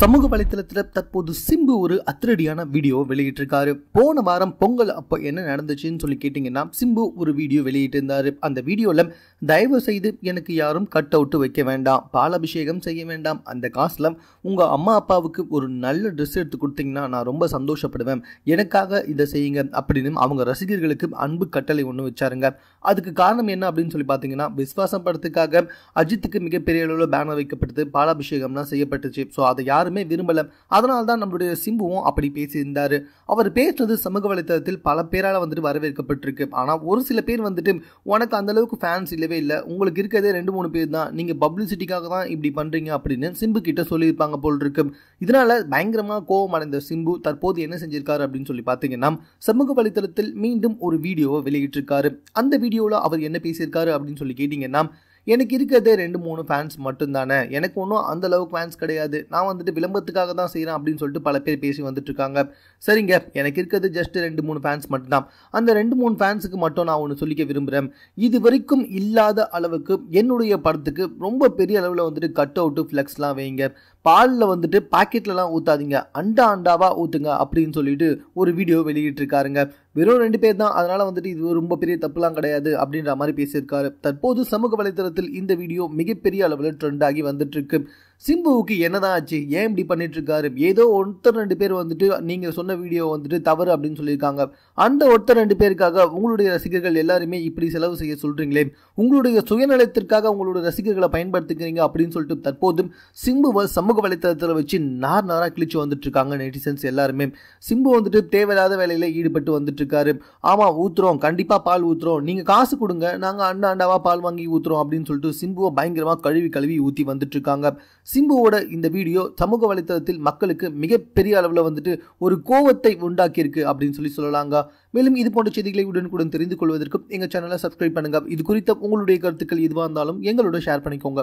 சமூக வலைத்தளத்தில் தற்போது சிம்பு ஒரு அத்திரடியான வீடியோ வெளியிட்டிருக்காரு. போன வாரம் பொங்கல் அப்போ என்ன நடந்துச்சுன்னு சொல்லி கேட்டிங்கன்னா சிம்பு ஒரு வீடியோ வெளியிட்டிருந்தாரு. அந்த வீடியோவில் தயவு செய்து எனக்கு யாரும் கட் அவுட் வைக்க வேண்டாம். பாலாபிஷேகம் செய்ய வேண்டாம். அந்த காசில் உங்கள் அம்மா அப்பாவுக்கு ஒரு நல்ல ட்ரெஸ் எடுத்து கொடுத்தீங்கன்னா நான் ரொம்ப சந்தோஷப்படுவேன். எனக்காக இதை செய்யுங்க. அப்படின்னு அவங்க ரசிகர்களுக்கு அன்பு கட்டளை ஒன்று வச்சாருங்க. அதுக்கு காரணம் என்ன அப்படின்னு சொல்லி பார்த்தீங்கன்னா விஸ்வாசம் படத்துக்காக அஜித்துக்கு மிகப்பெரிய அளவில் பேனர் வைக்கப்பட்டது பாலாபிஷேகம்லாம் செய்யப்பட்டுச்சு. ஸோ அதை யார் யாருமே விரும்பல. அதனால தான் நம்மளுடைய சிம்புவும் அப்படி பேசியிருந்தார். அவர் பேசுறது சமூக வலைத்தளத்தில் பல பேரால் வந்துட்டு வரவேற்கப்பட்டிருக்கு. ஆனால் ஒரு சில பேர் வந்துட்டு உனக்கு அந்தளவுக்கு ஃபேன்ஸ் இல்லவே இல்லை. உங்களுக்கு இருக்கிறதே ரெண்டு மூணு பேர் தான். நீங்கள் பப்ளிசிட்டிக்காக தான் இப்படி பண்ணுறீங்க அப்படின்னு சிம்பு கிட்ட சொல்லியிருப்பாங்க போல் இருக்கு இதனால் பயங்கரமாக கோபம் அடைந்த சிம்பு தற்போது என்ன செஞ்சிருக்காரு அப்படின்னு சொல்லி பார்த்தீங்கன்னா சமூக வலைத்தளத்தில் மீண்டும் ஒரு வீடியோவை வெளியிட்டிருக்காரு. அந்த வீடியோவில் அவர் என்ன பேசியிருக்காரு அப்படின்னு சொல்லி கேட்டிங்கன்னா எனக்கு இருக்கிறதே ரெண்டு மூணு ஃபேன்ஸ் மட்டும்தானே. எனக்கு ஒன்றும் அந்த அளவுக்கு ஃபேன்ஸ் கிடையாது. நான் வந்துட்டு விளம்பரத்துக்காக தான் செய்கிறேன் அப்படின்னு சொல்லிட்டு பல பேர் பேசி வந்துட்டு இருக்காங்க சரிங்க எனக்கு இருக்கிறது ஜஸ்ட் ரெண்டு மூணு ஃபேன்ஸ் மட்டும்தான். அந்த ரெண்டு மூணு ஃபேன்ஸுக்கு மட்டும் நான் ஒன்று சொல்லிக்க விரும்புகிறேன் இது வரைக்கும் இல்லாத அளவுக்கு என்னுடைய படத்துக்கு ரொம்ப பெரிய அளவில் வந்துட்டு கட் அவுட்டு ஃப்ளெக்ஸ்லாம் வைங்க. பாலில் வந்துட்டு பாக்கெட்லலாம் ஊற்றாதீங்க அண்டா அண்டாவாக ஊற்றுங்க அப்படின்னு சொல்லிட்டு ஒரு வீடியோ வெளியிட்டிருக்காருங்க. வெறும் ரெண்டு பேர் தான். அதனால் வந்துட்டு இது ரொம்ப பெரிய தப்புலாம் கிடையாது அப்படின்ற மாதிரி பேசியிருக்காரு. தற்போது சமூக சமீபத்தில் இந்த வீடியோ மிகப்பெரிய அளவில் ட்ரெண்ட் ஆகி வந்துட்டு இருக்கு சிம்புவுக்கு என்னதான் ஆச்சு? ஏன் இப்படி பண்ணிட்டு இருக்காரு ஏதோ ஒருத்தர் ரெண்டு பேர் வந்துட்டு நீங்க சொன்ன வீடியோ வந்துட்டு தவறு அப்படின்னு சொல்லியிருக்காங்க. அந்த ஒருத்தர் ரெண்டு பேருக்காக உங்களுடைய ரசிகர்கள் எல்லாருமே இப்படி செலவு செய்ய சொல்றீங்களே? உங்களுடைய சுயநலத்திற்காக உங்களுடைய ரசிகர்களை பயன்படுத்திக்கிறீங்க அப்படின்னு சொல்லிட்டு தற்போது சிம்புவை சமூக வலைத்தளத்தில் வச்சு நார் நாராக கிழிச்சு வந்துட்டு இருக்காங்க நெட்டிசன்ஸ் எல்லாருமே. சிம்பு வந்துட்டு தேவையில்லாத வேலையில ஈடுபட்டு வந்துட்டு இருக்காரு ஆமா ஊத்துறோம். கண்டிப்பா பால் ஊத்துறோம். நீங்க காசு கொடுங்க. நாங்க அண்டா அண்டாவா பால் வாங்கி ஊத்துறோம் அப்படின்னு சொல்லிட்டு சிம்புவை பயங்கரமாக கழுவி கழுவி ஊற்றி வந்துட்டு இருக்காங்க சிம்புவோட இந்த வீடியோ சமூக வலைத்தளத்தில் மக்களுக்கு மிகப்பெரிய அளவில் வந்துட்டு ஒரு கோவத்தை உண்டாக்கியிருக்கு அப்படின்னு சொல்லி சொல்லலாங்க. மேலும் இது போன்ற செய்திகளை உடனுக்குடன் தெரிந்து கொள்வதற்கும் எங்கள் சேனலை சப்ஸ்கிரைப் பண்ணுங்க. இது குறித்த உங்களுடைய கருத்துக்கள் எதுவாக இருந்தாலும் எங்களோட ஷேர் பண்ணிக்கோங்க.